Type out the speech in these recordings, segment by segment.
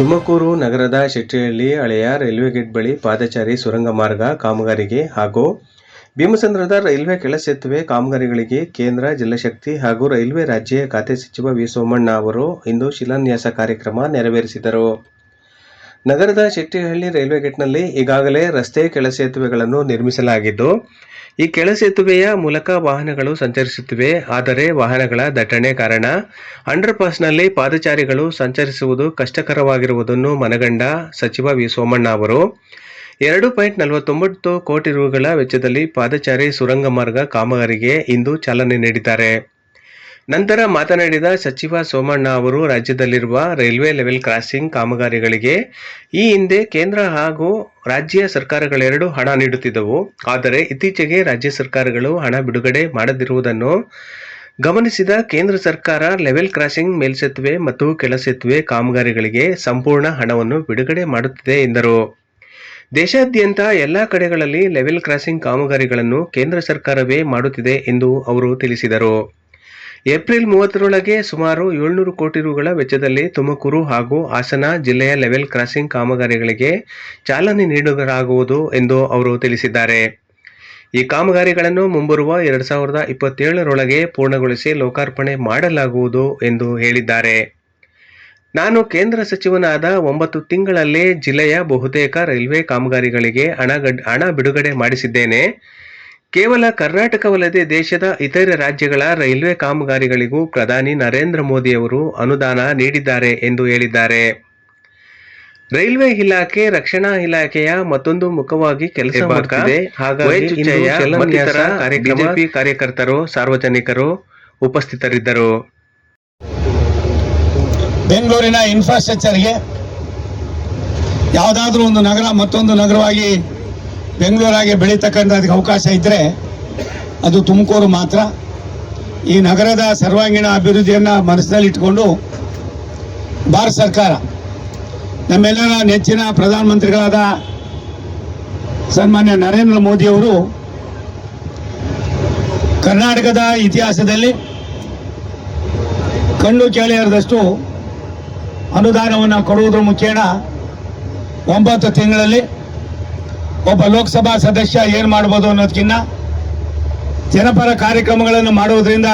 ತುಮಕೂರು ನಗರದ ಶೆಟ್ಟಿಹಳ್ಳಿ ಹಳೆಯ railway gate ಬಳಿ ಪಾದಚಾರಿ ಸುರಂಗ ಮಾರ್ಗ ಕಾಮಗಾರಿಗೆ ಹಾಗೂ ಭೀಮಸಂದ್ರದ ರೈಲ್ವೆ ಕೆಳಸೇತುವೆ ಕಾಮಗಾರಿಗಳಿಗೆ ಕೇಂದ್ರ ಜಲಶಕ್ತಿ ಹಾಗೂ ರೈಲ್ವೆ ರಾಜ್ಯ ಖಾತೆ ಸಚಿವ ವಿ ಸೋಮಣ್ಣ ಅವರು ಇಂದು ಶಿಲಾನ್ಯಾಸ ಕಾರ್ಯಕ್ರಮ ನೆರವೇರಿಸಿದರು. ನಗರದ ಶೆಟ್ಟಿಹಳ್ಳಿ ರೈಲ್ವೆ ಗೇಟ್ನಲ್ಲಿ ಈಗಾಗಲೇ ರಸ್ತೆ ಕೆಳಸೇತುವೆಗಳನ್ನು ನಿರ್ಮಿಸಲಾಗಿದ್ದು ಈ ಕೆಳಸೇತುವೆಯ ಮೂಲಕ ವಾಹನಗಳು ಸಂಚರಿಸುತ್ತಿವೆ. ಆದರೆ ವಾಹನಗಳ ದಟ್ಟಣೆ ಕಾರಣ ಅಂಡರ್ಪಾಸ್ನಲ್ಲಿ ಪಾದಚಾರಿಗಳು ಸಂಚರಿಸುವುದು ಕಷ್ಟಕರವಾಗಿರುವುದನ್ನು ಮನಗಂಡ ಸಚಿವ ವಿ. ಸೋಮಣ್ಣ ಅವರು. ಎರಡು ಪಾಯಿಂಟ್ ನಲವತ್ತೊಂಬತ್ತು ಕೋಟಿ ರುಗಳ ವೆಚ್ಚದಲ್ಲಿ ಪಾದಚಾರಿ ಸುರಂಗ ಮಾರ್ಗ ಕಾಮಗಾರಿಗೆ ಇಂದು ಚಾಲನೆ ನೀಡಿದ್ದಾರೆ. ನಂತರ ಮಾತನಾಡಿದ ಸಚಿವ ಸೋಮಣ್ಣ ಅವರು, ರಾಜ್ಯದಲ್ಲಿರುವ ರೈಲ್ವೆ ಲೆವೆಲ್ ಕ್ರಾಸಿಂಗ್ ಕಾಮಗಾರಿಗಳಿಗೆ ಈ ಹಿಂದೆ ಕೇಂದ್ರ ಹಾಗೂ ರಾಜ್ಯ ಸರ್ಕಾರಗಳೆರಡು ಹಣ ನೀಡುತ್ತಿದ್ದವು. ಆದರೆ ಇತ್ತೀಚೆಗೆ ರಾಜ್ಯ ಸರ್ಕಾರಗಳು ಹಣ ಬಿಡುಗಡೆ ಮಾಡದಿರುವುದನ್ನು ಗಮನಿಸಿದ ಕೇಂದ್ರ ಸರ್ಕಾರ, ಲೆವೆಲ್ ಕ್ರಾಸಿಂಗ್ ಮೇಲ್ಸೇತುವೆ ಮತ್ತು ಕೆಳಸೇತುವೆ ಕಾಮಗಾರಿಗಳಿಗೆ ಸಂಪೂರ್ಣ ಹಣವನ್ನು ಬಿಡುಗಡೆ ಮಾಡುತ್ತಿದೆ ಎಂದರು. ದೇಶಾದ್ಯಂತ ಎಲ್ಲ ಕಡೆಗಳಲ್ಲಿ ಲೆವೆಲ್ ಕ್ರಾಸಿಂಗ್ ಕಾಮಗಾರಿಗಳನ್ನು ಕೇಂದ್ರ ಸರ್ಕಾರವೇ ಮಾಡುತ್ತಿದೆ ಎಂದು ಅವರು ತಿಳಿಸಿದರು. ಏಪ್ರಿಲ್ ಮೂವತ್ತರೊಳಗೆ ಸುಮಾರು ಏಳ್ನೂರು ಕೋಟಿ ರುಗಳ ವೆಚ್ಚದಲ್ಲಿ ತುಮಕೂರು ಹಾಗೂ ಹಾಸನ ಜಿಲ್ಲೆಯ ಲೆವೆಲ್ ಕ್ರಾಸಿಂಗ್ ಕಾಮಗಾರಿಗಳಿಗೆ ಚಾಲನೆ ನೀಡಲಾಗುವುದು ಎಂದು ಅವರು ತಿಳಿಸಿದ್ದಾರೆ. ಈ ಕಾಮಗಾರಿಗಳನ್ನು ಮುಂಬರುವ ಎರಡ್ ಸಾವಿರದ ಇಪ್ಪತ್ತೇಳರೊಳಗೆ ಪೂರ್ಣಗೊಳಿಸಿ ಲೋಕಾರ್ಪಣೆ ಮಾಡಲಾಗುವುದು ಎಂದು ಹೇಳಿದ್ದಾರೆ. ನಾನು ಕೇಂದ್ರ ಸಚಿವನಾದ ಒಂಬತ್ತು ತಿಂಗಳಲ್ಲೇ ಜಿಲ್ಲೆಯ ಬಹುತೇಕ ರೈಲ್ವೆ ಕಾಮಗಾರಿಗಳಿಗೆ ಹಣ ಹಣ ಬಿಡುಗಡೆ ಮಾಡಿಸಿದ್ದೇನೆ. ಕೇವಲ ಕರ್ನಾಟಕವಲ್ಲದೆ ದೇಶದ ಇತರೆ ರಾಜ್ಯಗಳ ರೈಲ್ವೆ ಕಾಮಗಾರಿಗಳಿಗೂ ಪ್ರಧಾನಿ ನರೇಂದ್ರ ಮೋದಿಯವರು ಅನುದಾನ ನೀಡಿದ್ದಾರೆ ಎಂದು ಹೇಳಿದ್ದಾರೆ. ರೈಲ್ವೆ ಇಲಾಖೆ ರಕ್ಷಣಾ ಇಲಾಖೆಯ ಮತ್ತೊಂದು ಮುಖವಾಗಿ ಕೆಲಸ ಮಾಡುತ್ತಿದೆ. ಹಾಗಾಗಿ ಬಿಜೆಪಿ ಕಾರ್ಯಕರ್ತರು ಸಾರ್ವಜನಿಕರು ಉಪಸ್ಥಿತರಿದ್ದರು. ಬೆಂಗಳೂರಿನ ಇನ್ಫ್ರಾಸ್ಟ್ರಕ್ಚರ್ಗೆ ಯಾವುದಾದ್ರೂ ಒಂದು ನಗರ ಮತ್ತೊಂದು ನಗರವಾಗಿ ಬೆಂಗಳೂರಾಗಿ ಬೆಳೀತಕ್ಕಂಥದ್ದಕ್ಕೆ ಅವಕಾಶ ಇದ್ದರೆ ಅದು ತುಮಕೂರು ಮಾತ್ರ. ಈ ನಗರದ ಸರ್ವಾಂಗೀಣ ಅಭಿವೃದ್ಧಿಯನ್ನು ಮನಸ್ಸಿನಲ್ಲಿಟ್ಟುಕೊಂಡು ಭಾರತ ಸರ್ಕಾರ, ನಮ್ಮೆಲ್ಲರ ನೆಚ್ಚಿನ ಪ್ರಧಾನಮಂತ್ರಿಗಳಾದ ಸನ್ಮಾನ್ಯ ನರೇಂದ್ರ ಮೋದಿಯವರು ಕರ್ನಾಟಕದ ಇತಿಹಾಸದಲ್ಲಿ ಕಣ್ಣು ಕೇಳಿಯರದಷ್ಟು ಅನುದಾನವನ್ನು ಕೊಡುವುದರ ಮುಖೇನ ಒಂಬತ್ತು ತಿಂಗಳಲ್ಲಿ ಒಬ್ಬ ಲೋಕಸಭಾ ಸದಸ್ಯ ಏನು ಮಾಡ್ಬೋದು ಅನ್ನೋದಕ್ಕಿಂತ ಜನಪರ ಕಾರ್ಯಕ್ರಮಗಳನ್ನು ಮಾಡುವುದರಿಂದ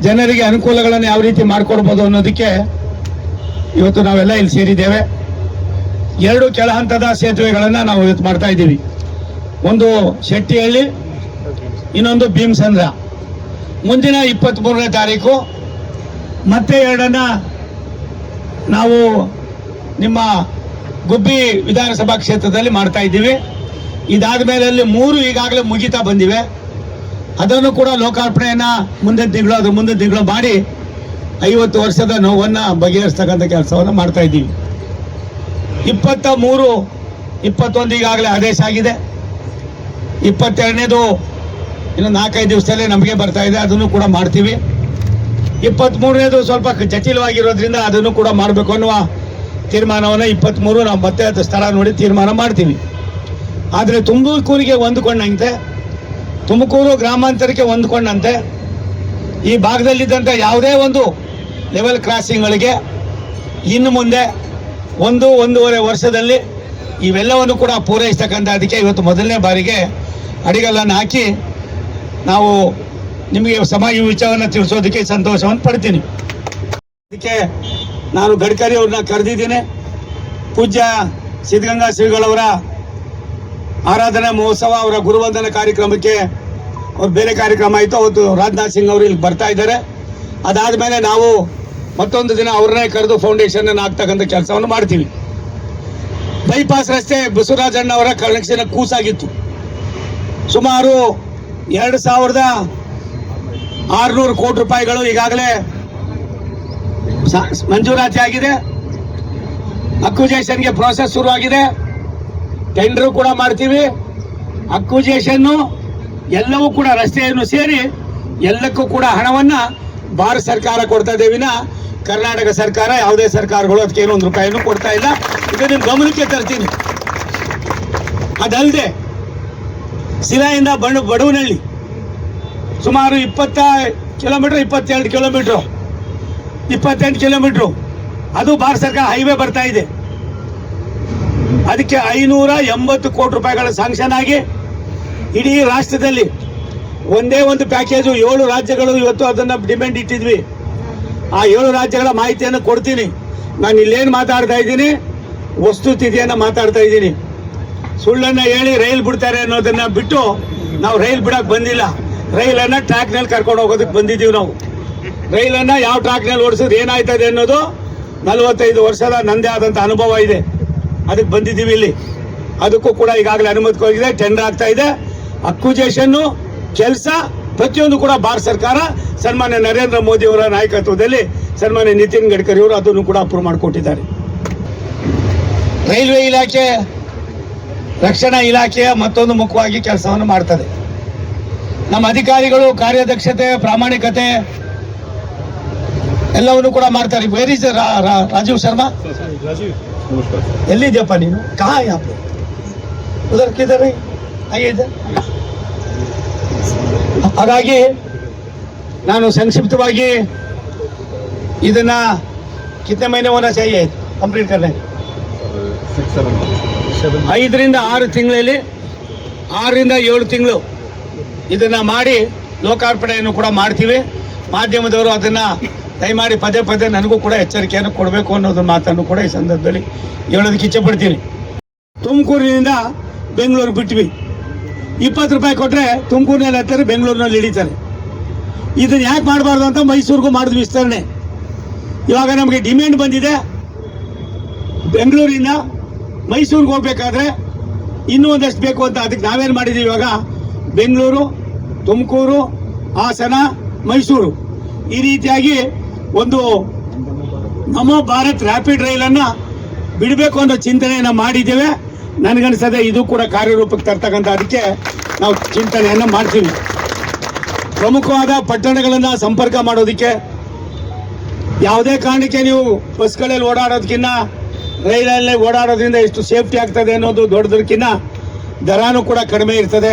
ಜನರಿಗೆ ಅನುಕೂಲಗಳನ್ನು ಯಾವ ರೀತಿ ಮಾಡಿಕೊಡ್ಬೋದು ಅನ್ನೋದಕ್ಕೆ ಇವತ್ತು ನಾವೆಲ್ಲ ಇಲ್ಲಿ ಸೇರಿದ್ದೇವೆ. ಎರಡು ಕೆಳ ಹಂತದ ಸೇತುವೆಗಳನ್ನು ನಾವು ಇವತ್ತು ಮಾಡ್ತಾ ಇದ್ದೀವಿ. ಒಂದು ಶೆಟ್ಟಿಹಳ್ಳಿ, ಇನ್ನೊಂದು ಭೀಮಸಂದ್ರ. ಮುಂದಿನ ಇಪ್ಪತ್ತ್ಮೂರನೇ ತಾರೀಕು. ಮತ್ತೆ ಎರಡನ್ನ ನಾವು ನಿಮ್ಮ ಗುಬ್ಬಿ ವಿಧಾನಸಭಾ ಕ್ಷೇತ್ರದಲ್ಲಿ ಮಾಡ್ತಾ ಇದ್ದೀವಿ. ಇದಾದ ಮೇಲೆ ಅಲ್ಲಿ ಮೂರು ಈಗಾಗಲೇ ಮುಗಿತಾ ಬಂದಿವೆ. ಅದನ್ನು ಕೂಡ ಲೋಕಾರ್ಪಣೆಯನ್ನ ಮುಂದಿನ ತಿಂಗಳು, ಅದು ಮುಂದಿನ ತಿಂಗಳು ಮಾಡಿ ಐವತ್ತು ವರ್ಷದ ನೋವನ್ನು ಬಗೆಹರಿಸ್ತಕ್ಕಂಥ ಕೆಲಸವನ್ನು ಮಾಡ್ತಾ ಇದ್ದೀವಿ. ಇಪ್ಪತ್ತ ಮೂರು, ಇಪ್ಪತ್ತೊಂದು ಈಗಾಗಲೇ ಆದೇಶ ಆಗಿದೆ. ಇಪ್ಪತ್ತೆರಡನೇದು ಇನ್ನು ನಾಲ್ಕೈದು ದಿವಸದಲ್ಲೇ ನಮಗೆ ಬರ್ತಾ ಇದೆ, ಅದನ್ನು ಕೂಡ ಮಾಡ್ತೀವಿ. ಇಪ್ಪತ್ತ್ಮೂರನೇದು ಸ್ವಲ್ಪ ಜಟಿಲವಾಗಿರೋದ್ರಿಂದ ಅದನ್ನು ಕೂಡ ಮಾಡಬೇಕು ಅನ್ನುವ ತೀರ್ಮಾನವನ್ನು ಇಪ್ಪತ್ತ್ಮೂರು ನಾವು ಮತ್ತೆ ಅದು ಸ್ಥಳ ನೋಡಿ ತೀರ್ಮಾನ ಮಾಡ್ತೀವಿ. ಆದರೆ ತುಮಕೂರಿಗೆ ಹೊಂದ್ಕೊಂಡಂತೆ, ತುಮಕೂರು ಗ್ರಾಮಾಂತರಕ್ಕೆ ಹೊಂದ್ಕೊಂಡಂತೆ, ಈ ಭಾಗದಲ್ಲಿದ್ದಂಥ ಯಾವುದೇ ಒಂದು ಲೆವೆಲ್ ಕ್ರಾಸಿಂಗ್ಗಳಿಗೆ ಇನ್ನು ಮುಂದೆ ಒಂದು, ಒಂದೂವರೆ ವರ್ಷದಲ್ಲಿ ಇವೆಲ್ಲವನ್ನು ಕೂಡ ಪೂರೈಸ್ತಕ್ಕಂಥ ಅದಕ್ಕೆ ಇವತ್ತು ಮೊದಲನೇ ಬಾರಿಗೆ ಅಡಿಗಲ್ಲನ್ನು ಹಾಕಿ ನಾವು ನಿಮಗೆ ಸಮಾಜ ವಿಚಾರವನ್ನು ತಿಳಿಸೋದಕ್ಕೆ ಸಂತೋಷವನ್ನು ಪಡ್ತೀನಿ. ಅದಕ್ಕೆ ನಾನು ಗಡ್ಕರಿ ಅವ್ರನ್ನ ಕರೆದಿದ್ದೀನಿ. ಪೂಜ್ಯ ಸಿದ್ಧಗಂಗಾ ಶ್ರೀಗಳವರ ಆರಾಧನಾ ಮಹೋತ್ಸವ, ಅವರ ಗುರುವಂದನ ಕಾರ್ಯಕ್ರಮಕ್ಕೆ ಅವ್ರು ಬೇರೆ ಕಾರ್ಯಕ್ರಮ ಆಯಿತು. ಅವತ್ತು ರಾಜನಾಥ್ ಸಿಂಗ್ ಅವರು ಇಲ್ಲಿ ಬರ್ತಾ ಇದ್ದಾರೆ. ಅದಾದಮೇಲೆ ನಾವು ಮತ್ತೊಂದು ದಿನ ಅವ್ರನ್ನೇ ಕರೆದು ಫೌಂಡೇಶನ್ ಆಗ್ತಕ್ಕಂಥ ಕೆಲಸವನ್ನು ಮಾಡ್ತೀವಿ. ಬೈಪಾಸ್ ರಸ್ತೆ ಬಸವರಾಜಣ್ಣ ಅವರ ಕನೆಕ್ಷನ್ ಕೂಸಾಗಿತ್ತು. ಸುಮಾರು ಎರಡು ಸಾವಿರದ ಆರುನೂರು ಕೋಟಿ ರೂಪಾಯಿಗಳು ಈಗಾಗಲೇ ಮಂಜೂರಾತಿ ಆಗಿದೆ. ಅಕ್ವಿಜೇಷನ್ಗೆ ಪ್ರೋಸೆಸ್ ಶುರುವಾಗಿದೆ. ಟೆಂಡರ್ ಕೂಡ ಮಾಡ್ತೀವಿ. ಅಕ್ಯುಜೇಷನ್ನು ಎಲ್ಲವೂ ಕೂಡ ರಸ್ತೆಯನ್ನು ಸೇರಿ ಎಲ್ಲಕ್ಕೂ ಕೂಡ ಹಣವನ್ನ ಭಾರತ ಸರ್ಕಾರ ಕೊಡ್ತಾ ವಿನ ಕರ್ನಾಟಕ ಸರ್ಕಾರ ಯಾವುದೇ ಸರ್ಕಾರಗಳು ಅದಕ್ಕೆ ಏನೊಂದು ರೂಪಾಯಿನೂ ಕೊಡ್ತಾ ಇಲ್ಲ. ಇದು ನಿಮ್ಮ ಗಮನಕ್ಕೆ ತರ್ತೀನಿ. ಅದಲ್ಲದೆ ಸಿರಾಯಿಂದ ಬಣ್ಣ ಬಡವನಹಳ್ಳಿ ಸುಮಾರು ಇಪ್ಪತ್ತ ಕಿಲೋಮೀಟ್ರ್, ಇಪ್ಪತ್ತೆರಡು ಕಿಲೋಮೀಟ್ರು ಇಪ್ಪತ್ತೆಂಟು ಕಿಲೋಮೀಟ್ರು. ಅದು ಭಾರತ ಸರ್ಕಾರ ಹೈವೇ ಬರ್ತಾ ಇದೆ. ಅದಕ್ಕೆ ಐನೂರ ಎಂಬತ್ತು ಕೋಟಿ ರೂಪಾಯಿಗಳ ಸಾಂಕ್ಷನ್ ಆಗಿ ಇಡೀ ರಾಷ್ಟ್ರದಲ್ಲಿ ಒಂದೇ ಒಂದು ಪ್ಯಾಕೇಜು ಏಳು ರಾಜ್ಯಗಳು ಇವತ್ತು ಅದನ್ನು ಡಿಮ್ಯಾಂಡ್ ಇಟ್ಟಿದ್ವಿ. ಆ ಏಳು ರಾಜ್ಯಗಳ ಮಾಹಿತಿಯನ್ನು ಕೊಡ್ತೀನಿ. ನಾನು ಇಲ್ಲೇನು ಮಾತಾಡ್ತಾ ಇದ್ದೀನಿ ವಸ್ತುತಿಥಿಯನ್ನು ಮಾತಾಡ್ತಾ ಇದ್ದೀನಿ. ಸುಳ್ಳನ್ನ ಹೇಳಿ ರೈಲ್ ಬಿಡ್ತಾರೆ ಅನ್ನೋದನ್ನ ಬಿಟ್ಟು ನಾವು ರೈಲ್ ಬಿಡಕ್ ಬಂದಿಲ್ಲ. ರೈಲನ್ನ ಟ್ರ್ಯಾಕ್ನಲ್ಲಿ ಕರ್ಕೊಂಡು ಹೋಗೋದಕ್ಕೆ ಬಂದಿದ್ದೀವಿ ನಾವು. ರೈಲನ್ನ ಯಾವ ಟ್ರ್ಯಾಕ್ನಲ್ಲಿ ಓಡಿಸಿದ್ರೆ ಏನಾಯ್ತದೆ ಅನ್ನೋದು ನಲವತ್ತೈದು ವರ್ಷದ ನಂದೇ ಆದಂಥ ಅನುಭವ ಇದೆ. ಅದಕ್ಕೆ ಬಂದಿದ್ದೀವಿ ಇಲ್ಲಿ. ಅದಕ್ಕೂ ಕೂಡ ಈಗಾಗಲೇ ಅನುಮತಿ ಹೋಗಿದೆ ಟೆಂಡರ್ ಆಗ್ತಾ ಇದೆ. ಅಕ್ವಿಜೇಷನ್ನು ಕೆಲಸ, ಪ್ರತಿಯೊಂದು ಕೂಡ ಭಾರತ ಸರ್ಕಾರ, ಸನ್ಮಾನ್ಯ ನರೇಂದ್ರ ಮೋದಿ ಅವರ ನಾಯಕತ್ವದಲ್ಲಿ ಸನ್ಮಾನ್ಯ ನಿತಿನ್ ಗಡ್ಕರಿ ಅವರು ಅದನ್ನು ಕೂಡ ಅಪ್ರೂವ್ ಮಾಡಿಕೊಟ್ಟಿದ್ದಾರೆ. ರೈಲ್ವೆ ಇಲಾಖೆ, ರಕ್ಷಣಾ ಇಲಾಖೆಯ ಮತ್ತೊಂದು ಮುಖವಾಗಿ ಕೆಲಸವನ್ನು ಮಾಡ್ತದೆ. ನಮ್ಮ ಅಧಿಕಾರಿಗಳು ಕಾರ್ಯದಕ್ಷತೆ, ಪ್ರಾಮಾಣಿಕತೆ ಎಲ್ಲವನ್ನು ಕೂಡ ಮಾಡ್ತಾರೆ. Where is Rajeev Sharma? ಎಲ್ಲಿದ್ಯಪ್ಪ ನೀನು? ಕಹಾ ಯಾಪ ಉದರ್ ಹಾಗಾಗಿ ನಾನು ಸಂಕ್ಷಿಪ್ತವಾಗಿ ಇದನ್ನ ಕಿತ್ತನೆ ಮಹಿನೆವನ್ನ ಸಹಿ ಕಂಪ್ಲೀಟ್ ಕರ್ನೆ ಐದರಿಂದ ಆರು ತಿಂಗಳಲ್ಲಿ ಆರರಿಂದ ಏಳು ತಿಂಗಳು ಇದನ್ನು ಮಾಡಿ ಲೋಕಾರ್ಪಣೆಯನ್ನು ಕೂಡ ಮಾಡ್ತೀವಿ. ಮಾಧ್ಯಮದವರು ಅದನ್ನು ದಯಮಾಡಿ ಪದೇ ಪದೇ ನನಗೂ ಕೂಡ ಎಚ್ಚರಿಕೆಯನ್ನು ಕೊಡಬೇಕು ಅನ್ನೋದು ಮಾತನ್ನು ಕೂಡ ಈ ಸಂದರ್ಭದಲ್ಲಿ ಹೇಳೋದಕ್ಕೆ ಇಚ್ಛೆ ಪಡ್ತೀನಿ. ತುಮಕೂರಿನಿಂದ ಬೆಂಗಳೂರು ಬಿಟ್ವಿ. ಇಪ್ಪತ್ತು ರೂಪಾಯಿ ಕೊಟ್ಟರೆ ತುಮಕೂರಿನಲ್ಲಿ ಹತ್ತಾರೆ ಬೆಂಗಳೂರಿನಲ್ಲಿ ಇಳಿತಾರೆ ಇದನ್ನು ಯಾಕೆ ಮಾಡಬಾರ್ದು ಅಂತ ಮೈಸೂರಿಗೂ ಮಾಡಿದ್ವಿ ವಿಸ್ತರಣೆ. ಇವಾಗ ನಮಗೆ ಡಿಮ್ಯಾಂಡ್ ಬಂದಿದೆ. ಬೆಂಗಳೂರಿಂದ ಮೈಸೂರಿಗೆ ಹೋಗ್ಬೇಕಾದ್ರೆ ಇನ್ನೂ ಒಂದಷ್ಟು ಬೇಕು ಅಂತ ಅದಕ್ಕೆ ನಾವೇನು ಮಾಡಿದ್ದೀವಿ ಇವಾಗ ಬೆಂಗಳೂರು, ತುಮಕೂರು, ಹಾಸನ, ಮೈಸೂರು. ಈ ರೀತಿಯಾಗಿ ಒಂದು ನಮೋ ಭಾರತ್ ರ್ಯಾಪಿಡ್ ರೈಲನ್ನು ಬಿಡಬೇಕು ಅನ್ನೋ ಚಿಂತನೆಯನ್ನು ಮಾಡಿದ್ದೇವೆ. ನನಗನ್ಸದೆ ಇದು ಕೂಡ ಕಾರ್ಯರೂಪಕ್ಕೆ ತರ್ತಕ್ಕಂಥ ಅದಕ್ಕೆ ನಾವು ಚಿಂತನೆಯನ್ನು ಮಾಡ್ತೀವಿ. ಪ್ರಮುಖವಾದ ಪಟ್ಟಣಗಳನ್ನು ಸಂಪರ್ಕ ಮಾಡೋದಕ್ಕೆ ಯಾವುದೇ ಕಾರಣಕ್ಕೆ ನೀವು ಬಸ್ಗಳಲ್ಲಿ ಓಡಾಡೋದಕ್ಕಿಂತ ರೈಲಲ್ಲಿ ಓಡಾಡೋದ್ರಿಂದ ಎಷ್ಟು ಸೇಫ್ಟಿ ಆಗ್ತದೆ ಅನ್ನೋದು ದೊಡ್ಡದಕ್ಕಿಂತ ದರಾನು ಕೂಡ ಕಡಿಮೆ ಇರ್ತದೆ.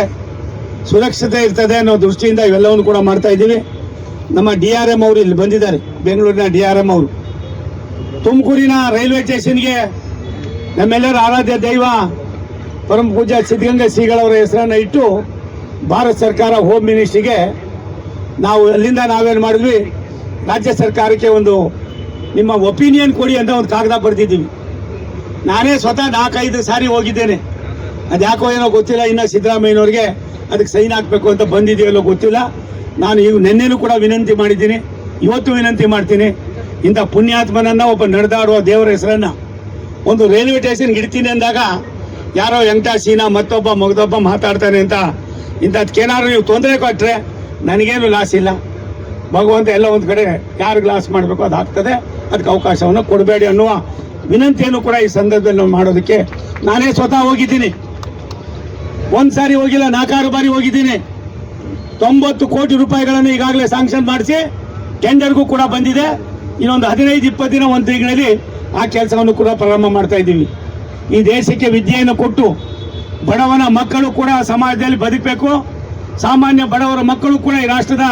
ಸುರಕ್ಷತೆ ಇರ್ತದೆ ಅನ್ನೋ ದೃಷ್ಟಿಯಿಂದ ಇವೆಲ್ಲವನ್ನು ಕೂಡ ಮಾಡ್ತಾ ಇದ್ದೀವಿ. ನಮ್ಮ ಡಿ ಆರ್ ಎಂ ಅವರು ಇಲ್ಲಿ ಬಂದಿದ್ದಾರೆ, ಬೆಂಗಳೂರಿನ ಡಿ ಆರ್ ಎಂ ಅವರು. ತುಮಕೂರಿನ ರೈಲ್ವೆ ಸ್ಟೇಷನ್ಗೆ ನಮ್ಮೆಲ್ಲರ ಆರಾಧ್ಯ ದೈವ, ಪರಮ ಪೂಜಾ ಸಿದ್ಧಗಂಗಾ ಶ್ರೀಗಳವರ ಹೆಸರನ್ನು ಇಟ್ಟು ಭಾರತ ಸರ್ಕಾರ ಹೋಮ್ ಮಿನಿಸ್ಟ್ರಿಗೆ ನಾವು ಅಲ್ಲಿಂದ ನಾವೇನು ಮಾಡಿದ್ವಿ, ರಾಜ್ಯ ಸರ್ಕಾರಕ್ಕೆ ಒಂದು ನಿಮ್ಮ ಒಪಿನಿಯನ್ ಕೊಡಿ ಅಂತ ಒಂದು ಕಾಗದ ಬರೆದಿದ್ದೀವಿ. ನಾನೇ ಸ್ವತಃ ನಾಲ್ಕೈದು ಸಾರಿ ಹೋಗಿದ್ದೇನೆ. ಅದು ಯಾಕೋ ಏನೋ ಗೊತ್ತಿಲ್ಲ, ಇನ್ನು ಸಿದ್ದರಾಮಯ್ಯನವ್ರಿಗೆ ಅದಕ್ಕೆ ಸೈನ್ ಹಾಕಬೇಕು ಅಂತ ಬಂದಿದೆಯಲ್ಲೋ ಗೊತ್ತಿಲ್ಲ. ನಾನು ಈಗ ನಿನ್ನೆನೂ ಕೂಡ ವಿನಂತಿ ಮಾಡಿದ್ದೀನಿ, ಇವತ್ತು ವಿನಂತಿ ಮಾಡ್ತೀನಿ. ಇಂಥ ಪುಣ್ಯಾತ್ಮನನ್ನ ಒಬ್ಬ ನಡೆದಾಡುವ ದೇವರ ಹೆಸರನ್ನ ಒಂದು ರೈಲ್ವೆ ಸ್ಟೇಷನ್ಗೆ ಇಡ್ತೀನಿ ಅಂದಾಗ ಯಾರೋ ಎಂಟ ಸೀನಾ ಮತ್ತೊಬ್ಬ ಮಗದೊಬ್ಬ ಮಾತಾಡ್ತಾನೆ ಅಂತ ಇಂಥದ್ಕೇನಾದ್ರು ನೀವು ತೊಂದರೆ ಕೊಟ್ಟರೆ ನನಗೇನು ಲಾಸ್ ಇಲ್ಲ. ಭಗವಂತ ಎಲ್ಲ ಒಂದು ಕಡೆ ಯಾರು ಲಾಸ್ ಮಾಡಬೇಕು ಅದು ಆಗ್ತದೆ. ಅದಕ್ಕೆ ಅವಕಾಶವನ್ನು ಕೊಡಬೇಡಿ ಅನ್ನುವ ವಿನಂತಿಯನ್ನು ಕೂಡ ಈ ಸಂದರ್ಭದಲ್ಲಿ ಮಾಡೋದಕ್ಕೆ ನಾನೇ ಸ್ವತಃ ಹೋಗಿದ್ದೀನಿ. ಒಂದು ಸಾರಿ ಹೋಗಿಲ್ಲ, ನಾಲ್ಕಾರು ಬಾರಿ ಹೋಗಿದ್ದೀನಿ. ತೊಂಬತ್ತು ಕೋಟಿ ರೂಪಾಯಿಗಳನ್ನು ಈಗಾಗಲೇ ಸ್ಯಾಂಕ್ಷನ್ ಮಾಡಿಸಿ ಟೆಂಡರ್ಗೂ ಕೂಡ ಬಂದಿದೆ. ಇನ್ನೊಂದು ಹದಿನೈದು, ಇಪ್ಪತ್ತು ದಿನ, ಒಂದು ತಿಂಗಳಲ್ಲಿ ಆ ಕೆಲಸವನ್ನು ಕೂಡ ಪ್ರಾರಂಭ ಮಾಡ್ತಾ ಇದ್ದೀವಿ. ಈ ದೇಶಕ್ಕೆ ವಿದ್ಯೆಯನ್ನು ಕೊಟ್ಟು ಬಡವನ ಮಕ್ಕಳು ಕೂಡ ಸಮಾಜದಲ್ಲಿ ಬದುಕಬೇಕು. ಸಾಮಾನ್ಯ ಬಡವರ ಮಕ್ಕಳು ಕೂಡ ಈ ರಾಷ್ಟ್ರದ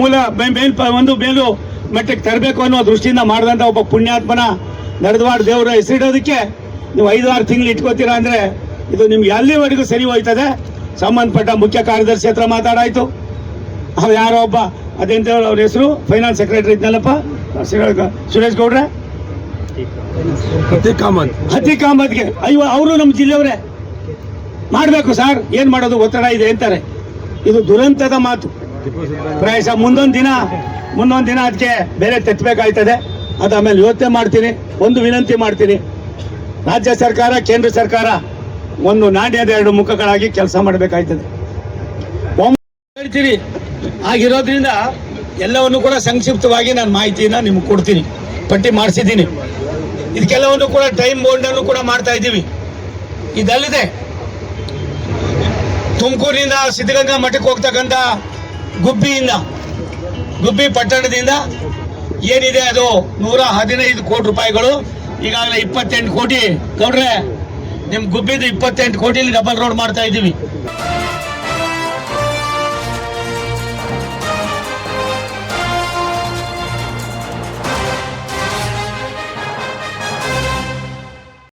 ಮೂಲ ಮೇಲ್ ಒಂದು ಮೇಲು ಮಟ್ಟಕ್ಕೆ ತರಬೇಕು ಅನ್ನೋ ದೃಷ್ಟಿಯಿಂದ ಮಾಡಿದಂಥ ಒಬ್ಬ ಪುಣ್ಯಾತ್ಮನ ನಡೆದವಾಡ ದೇವರ ಹೆಸರಿಡೋದಕ್ಕೆ ನೀವು ಐದು ಆರು ತಿಂಗಳು ಇಟ್ಕೋತೀರಾ ಅಂದರೆ ಇದು ನಿಮ್ಗೆ ಅಲ್ಲಿವರೆಗೂ ಸರಿ ಹೋಯ್ತದೆ. ಸಂಬಂಧಪಟ್ಟ ಮುಖ್ಯ ಕಾರ್ಯದರ್ಶಿ ಹತ್ರ ಮಾತಾಡಾಯಿತು. ಅವ್ರು ಯಾರೋ ಒಬ್ಬ ಅದೆಂತ ಅವ್ರ ಹೆಸರು ಫೈನಾನ್ಸ್ ಸೆಕ್ರೆಟರಿ ಇದ್ನಲ್ಲಪ್ಪ ಸುರೇಶ್- ಗೌಡ್ರೆ? ಪ್ರತೀಕ್ ಅಹಮದ್ ಅಹಮದ್ಗೆ ಅಯ್ಯೋ ಅವರು ನಮ್ಮ ಜಿಲ್ಲೆಯವರೇ. ಮಾಡಬೇಕು ಸರ್ ಏನು ಮಾಡೋದು ಒತ್ತಡ ಇದೆ ಅಂತಾರೆ. ಇದು ದುರಂತದ ಮಾತು. ಪ್ರಾಯಶಃ ಮುಂದೊಂದು ದಿನ ಮುಂದೊಂದು ದಿನ ಅದಕ್ಕೆ ಬೇರೆ ತೆತ್ತಬೇಕಾಯ್ತದೆ ಅದು ಆಮೇಲೆ ಯೋಚನೆ ಮಾಡ್ತೀನಿ ಒಂದು ವಿನಂತಿ ಮಾಡ್ತೀನಿ. ರಾಜ್ಯ ಸರ್ಕಾರ ಕೇಂದ್ರ ಸರ್ಕಾರ ಒಂದು ನಾಣ್ಯದ ಎರಡು ಮುಖಗಳಾಗಿ ಕೆಲಸ ಮಾಡಬೇಕಾಯ್ತದೆ. ಹೇಳ್ತೀರಿ ಆಗಿರೋದ್ರಿಂದ ಎಲ್ಲವನ್ನು ಕೂಡ ಸಂಕ್ಷಿಪ್ತವಾಗಿ ನಾನು ಮಾಹಿತಿನ ನಿಮ್ಗೆ ಕೊಡ್ತೀನಿ. ಪಟ್ಟಿ ಮಾಡಿಸಿದ್ದೀನಿ. ಇದಕ್ಕೆಲ್ಲವನ್ನು ಕೂಡ ಟೈಮ್ ಬೋರ್ಡನ್ನು ಕೂಡ ಮಾಡ್ತಾ ಇದ್ದೀವಿ. ಇದಲ್ಲದೆ ತುಮಕೂರಿನಿಂದ ಸಿದ್ಧಗಂಗಾ ಮಠಕ್ಕೆ ಹೋಗ್ತಕ್ಕಂಥ ಗುಬ್ಬಿಯಿಂದ, ಗುಬ್ಬಿ ಪಟ್ಟಣದಿಂದ ಏನಿದೆ ಅದು ನೂರ ಹದಿನೈದು ಕೋಟಿ ರೂಪಾಯಿಗಳು, ಈಗಾಗಲೇ ಇಪ್ಪತ್ತೆಂಟು ಕೋಟಿ. ಗೌಡ್ರೆ ನಿಮ್ಮ ಗುಬ್ಬಿದು ಇಪ್ಪತ್ತೆಂಟು ಕೋಟಿಲಿ ಡಬಲ್ ರೋಡ್ ಮಾಡ್ತಾ ಇದ್ದೀವಿ